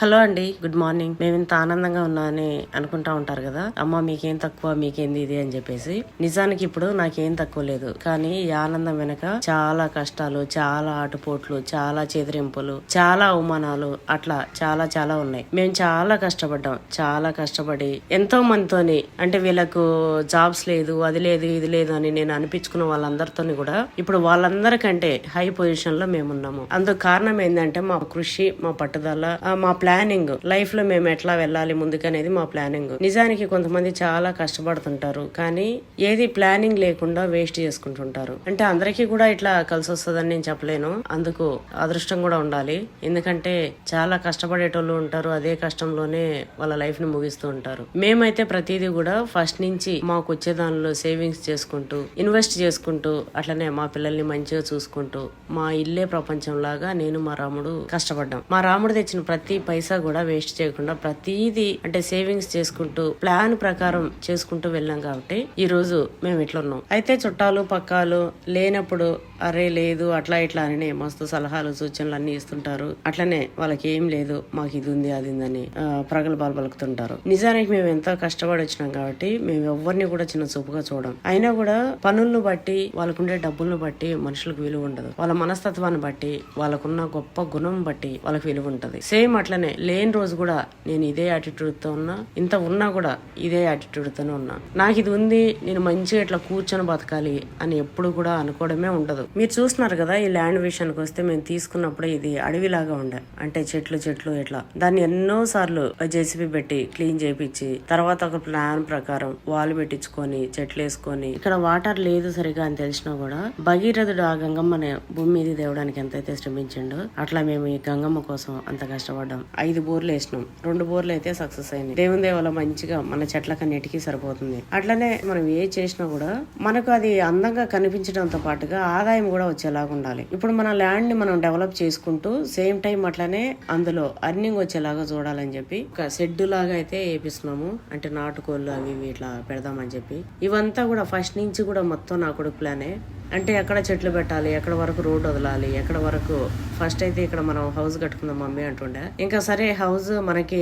Hello అండి good morning. మేము ఇంత ఆనందంగా ఉన్నామని అనుకుంటా ఉంటారు కదా. అమ్మ మీకేం తక్కువ మీకేంది ఇది అని చెప్పేసి. నిజానికి ఇప్పుడు నాకేం తక్కువ లేదు. కానీ ఈ ఆనందం వెనక చాలా కష్టాలు చాలా ఆటుపోట్లు చాలా చెదిరింపులు చాలా అవమానాలు అట్లా చాలా చాలా ఉన్నాయి. మేము చాలా కష్టపడ్డాం. చాలా కష్టపడి ఎంతో మందితోని అంటే వీళ్ళకు జాబ్స్ లేదు అది లేదు ఇది లేదు అని నేను అనిపించుకున్న వాళ్ళందరితోని కూడా ఇప్పుడు వాళ్ళందరికంటే హై పొజిషన్లో మేము ఉన్నాము అందుకు కారణం ఏంటంటే మా కృషి మా పట్టుదల మా ప్లానింగ్. లైఫ్లో మేము ఎట్లా వెళ్ళాలి ముందుకనేది మా ప్లానింగ్. నిజానికి కొంతమంది చాలా కష్టపడుతుంటారు. కానీ ఏది ప్లానింగ్ లేకుండా వేస్ట్ చేసుకుంటుంటారు. అంటే అందరికీ కూడా ఇట్లా కలిసి వస్తుందని నేను చెప్పలేను. అందుకు అదృష్టం కూడా ఉండాలి. ఎందుకంటే చాలా కష్టపడేటోళ్ళు ఉంటారు. అదే కష్టంలోనే వాళ్ళ లైఫ్ని ముగిస్తూ ఉంటారు. మేమైతే ప్రతిదీ కూడా ఫస్ట్ నుంచి మాకు వచ్చే దానిలో సేవింగ్స్ చేసుకుంటూ ఇన్వెస్ట్ చేసుకుంటూ అట్లనే మా పిల్లల్ని మంచిగా చూసుకుంటూ మా ఇల్లే ప్రపంచం లాగా నేను మా రాముడు కష్టపడ్డాం. మా రాముడు తెచ్చిన ప్రతి పైసా కూడా వేస్ట్ చేయకుండా ప్రతిదీ అంటే సేవింగ్స్ చేసుకుంటూ ప్లాన్ ప్రకారం చేసుకుంటూ వెళ్ళాం కాబట్టి ఈ రోజు మేము ఇట్లా ఉన్నాం. అయితే చుట్టాలు పక్కాలు లేనప్పుడు అరే లేదు అట్లా ఇట్లా అని మస్తు సలహాలు సూచనలు అన్ని ఇస్తుంటారు. అట్లనే వాళ్ళకి ఏం లేదు మాకు ఇది ఉంది అది ఉందని ప్రగల్భాలు పలుకుతుంటారు. నిజానికి మేము ఎంతో కష్టపడి వచ్చినాం కాబట్టి మేము ఎవరిని కూడా చిన్న చూపుగా చూడం. అయినా కూడా పనులను బట్టి వాళ్ళకుండే డబ్బులను బట్టి మనుషులకు విలువ ఉండదు. వాళ్ళ మనస్తత్వాన్ని బట్టి వాళ్ళకున్న గొప్ప గుణం బట్టి వాళ్ళకి విలువ ఉంటది. సేమ్ అట్లనే లేని రోజు కూడా నేను ఇదే యాటిట్యూడ్తో ఉన్నా. ఇంత ఉన్నా కూడా ఇదే యాటిట్యూడ్తోనే ఉన్నా. నాకు ఇది ఉంది నేను మంచిగా ఇట్లా కూర్చొని బతకాలి అని ఎప్పుడు కూడా అనుకోవడమే ఉండదు. మీరు చూస్తున్నారు కదా ఈ ల్యాండ్ విషయానికి వస్తే మేము తీసుకున్నప్పుడు ఇది అడవిలాగా ఉండే. అంటే చెట్లు చెట్లు ఇట్లా. దాన్ని ఎన్నో సార్లు జేసీబీ పెట్టి క్లీన్ చేపించి తర్వాత ఒక ప్లాన్ ప్రకారం వాల్ పెట్టించుకొని చెట్లు వేసుకొని ఇక్కడ వాటర్ లేదు సరిగా అని తెలిసినా కూడా భగీరథుడు ఆ గంగమ్మని భూమి మీద దేవడానికి ఎంతైతే శ్రమించిండో అట్లా మేము ఈ గంగమ్మ కోసం అంత కష్టపడ్డాం. ఐదు బోర్లు వేసినాం. రెండు బోర్లు అయితే సక్సెస్ అయినాయి. దేవుని దేవల మంచిగా మన చెట్లకన్నిటికీ సరిపోతుంది. అట్లనే మనం ఏ చేసినా కూడా మనకు అది అందంగా కనిపించడంతో పాటుగా ఆదాయం కూడా వచ్చేలాగా ఉండాలి. ఇప్పుడు మన ల్యాండ్ని మనం డెవలప్ చేసుకుంటూ సేమ్ టైం అట్లనే అందులో అర్నింగ్ వచ్చేలాగా చూడాలని చెప్పి ఒక షెడ్ లాగా అయితే వేపిస్తున్నాము. అంటే నాటుకోళ్ళు అవి ఇవి ఇట్లా పెడదామని చెప్పి. ఇవంతా కూడా ఫస్ట్ నుంచి కూడా మొత్తం నా కొడుకు ప్లానే. అంటే ఎక్కడ చెట్లు పెట్టాలి ఎక్కడ వరకు రోడ్ వదలాలి ఎక్కడ వరకు ఫస్ట్ అయితే ఇక్కడ మనం హౌస్ కట్టుకుందాం మమ్మీ అంటుండే. ఇంకా సరే హౌస్ మనకి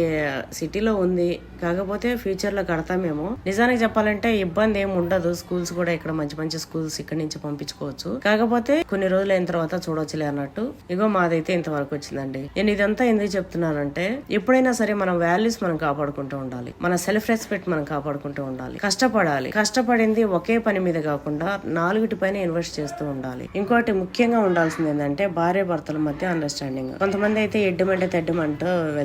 సిటీలో ఉంది. కాకపోతే ఫ్యూచర్లో కడతామేమో నిజానికి చెప్పాలంటే ఇబ్బంది ఏమి ఉండదు. స్కూల్స్ కూడా ఇక్కడ మంచి మంచి స్కూల్స్ ఇక్కడ నుంచి పంపించుకోవచ్చు. కాకపోతే కొన్ని రోజులు అయిన తర్వాత చూడొచ్చులే అన్నట్టు. ఇగో మాదైతే ఇంతవరకు వచ్చిందండి. నేను ఇదంతా ఎందుకు చెప్తున్నానంటే ఎప్పుడైనా సరే మన వాల్యూస్ మనం కాపాడుకుంటూ ఉండాలి. మన సెల్ఫ్ రెస్పెక్ట్ మనం కాపాడుకుంటూ ఉండాలి. కష్టపడాలి. కష్టపడింది ఒకే పని మీద కాకుండా నాలుగుటి పైన రివర్స్ చేస్తూ ఉండాలి. ఇంకోటి ముఖ్యంగా ఉండాల్సింది ఏంటంటే భార్య భర్తల మధ్య అండర్స్టాండింగ్ కొంతమంది అయితే ఎడ్డమంటే తెడ్డమంటూ వెళ్తూ